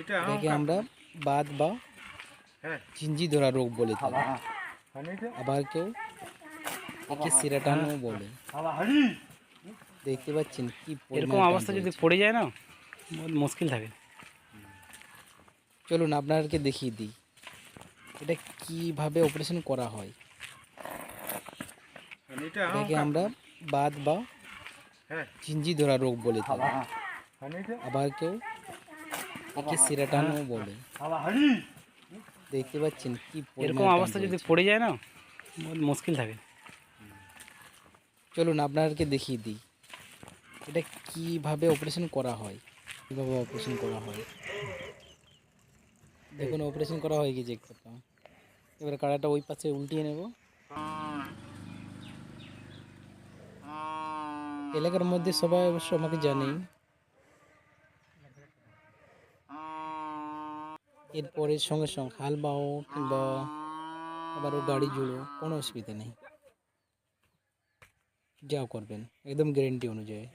এটাকে আমরা বাত বা চিঞ্জি ধরা রোগ বলে থাকি। আবার কেউ একে সিরাটানো বলে। দেখতে পাচ্ছেন কি এরকম অবস্থা যদি পড়ে যায় না বহুত মুশকিল থাকে। চলুন আপনাদেরকে দেখিয়ে দিই। এটা কীভাবে অপারেশন করা হয়? এটাকে আমরা বাত বা চিঞ্জি ধরা রোগ বলে থাকি। আবার কেউ একে সিরাটানো বলে। দেখতে পাচ্ছেন কি এরকম অবস্থা যদি পড়ে যায় না মুশকিল থাকে। চলুন আপনাদেরকে দেখিয়ে দিই। এটা কীভাবে অপারেশন করা হয়? কীভাবে অপারেশন করা হয়? দেখুন অপারেশন করা হয়ে গেছে একটা। এবার কাড়াটা ওই পাশে উল্টিয়ে নেব। এলাকার মধ্যে সবাই অবশ্য আমাকে জানেই। এরপরে সঙ্গে সঙ্গে হাল বাও কিংবা আবারও গাড়ি জুড়ো, কোনো অসুবিধা নেই। যাও করবেন, একদম গ্যারেন্টি অনুযায়ী।